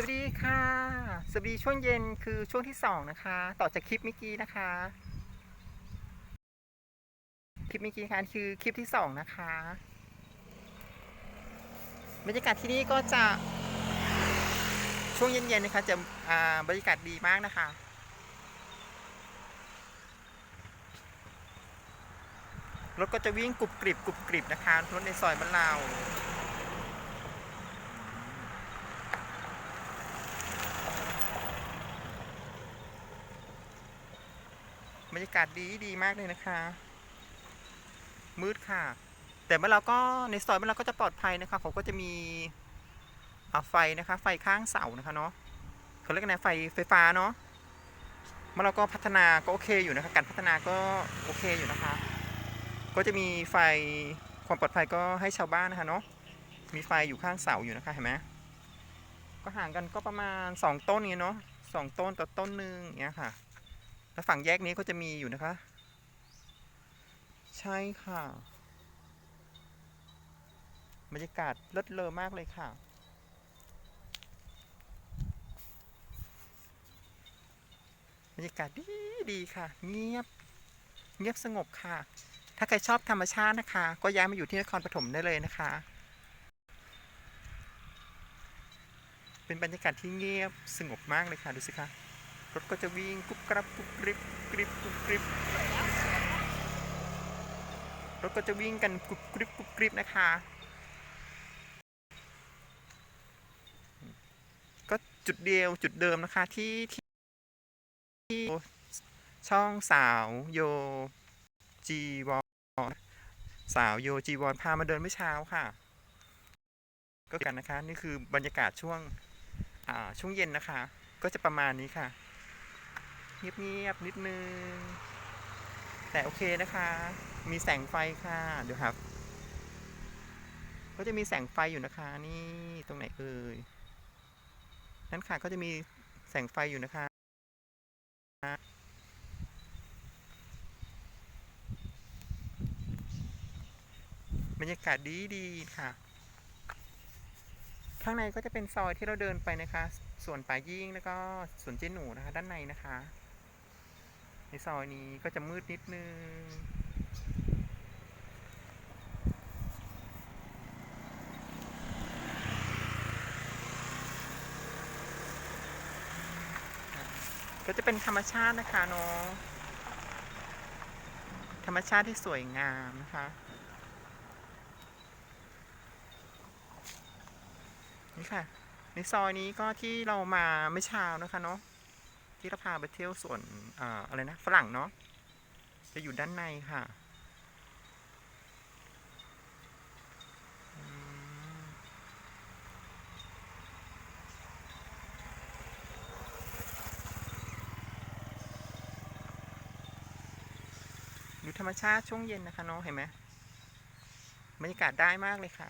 สวัสดีค่ะ สวัสดีช่วงเย็นคือช่วงที่สองนะคะ ต่อจากคลิปเมื่อกี้นะคะ คลิปเมื่อกี้นะคะคือคลิปที่สองนะคะบรรยากาศที่นี่ก็จะช่วงเย็นๆนะคะจะบรรยากาศดีมากนะคะ รถก็จะวิ่งกรุบกริบกรุบกริบนะคะรถในซอยบ้านเรา รรยากาศดีดีมากเลยนะคะ มืดค่ะ แต่เมื่อเราก็ในซอยเมื่อเราก็จะปลอดภัยนะคะเขาก็จะมีอ่าไฟนะคะ ไฟข้างเสานะคะเนาะเขาเรียกกันนะไฟไฟฟ้าเนาะเมื่อเราก็พัฒนาก็โอเคอยู่นะคะ การพัฒนาก็โอเคอยู่นะคะ ก็จะมีไฟความปลอดภัยก็ให้ชาวบ้านนะคะเนาะมีไฟอยู่ข้างเสาอยู่นะคะเห็นไหมก็ห่างกันก็ประมาณสองต้นนี้เนาะสองต้นต่อต้นหนึ่งอย่างเงี้ยค่ะ แล้วฝั่งแยกนี้ก็จะมีอยู่นะคะ ใช่ค่ะ บรรยากาศเลิศเลอมากเลยค่ะ บรรยากาศดีดีค่ะ เงียบ เงียบสงบค่ะ ถ้าใครชอบธรรมชาตินะคะ ก็ย้ายมาอยู่ที่นครปฐมได้เลยนะคะ เป็นบรรยากาศที่เงียบสงบมากเลยค่ะ ดูสิคะ รถก็จะวิ่งกุบกรับกุบกริบกริบกุบกริบรถก็จะวิ่งกันกุบกริบกุบกริบนะคะ ก็จุดเดียวจุดเดิมนะคะที่ที่ช่องสาวโยจีวอนสาวโยจีวอนพามาเดินเมื่อเช้าค่ะ ก็กันนะคะ นี่คือบรรยากาศช่วงช่วงเย็นนะคะ ก็จะประมาณนี้ค่ะ เงียบๆนิดนึง แต่โอเคนะคะ มีแสงไฟค่ะ เดี๋ยวครับ ก็จะมีแสงไฟอยู่นะคะ นี่ตรงไหนเอ่ยนั่นค่ะก็จะมีแสงไฟอยู่นะคะ บรรยากาศดีดีค่ะข้างในก็จะเป็นซอยที่เราเดินไปนะคะ ส่วนป่ายิ่งแล้วก็สวนเจหนูนะคะ ด้านในนะคะ ในซอยนี้ก็จะมืดนิดนึง ก็จะเป็นธรรมชาตินะคะเนาะธรรมชาติที่สวยงามนะคะนี่ค่ะ ในซอยนี้ก็ที่เรามาไม่เช้านะคะเนาะ ที่เราพาไปเที่ยวสวนอ่าอะไรนะ ฝรั่งเนาะจะอยู่ด้านในค่ะดูธรรมชาติช่วงเย็นนะคะเนาะเห็นไหมบรรยากาศได้มากเลยค่ะ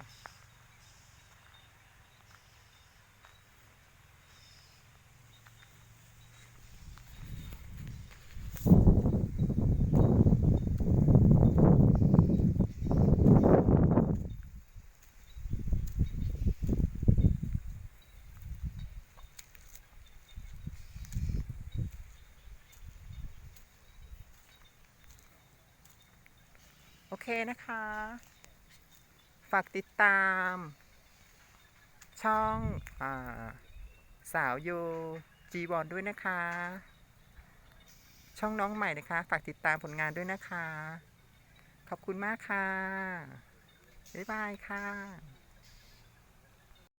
เคนะคะ ฝากติดตาม ช่องอาสาวโยจีบอลด้วยนะคะ ช่องน้องใหม่นะคะ ฝากติดตามผลงานด้วยนะคะ ขอบคุณมากค่ะ บ๊ายบายค่ะ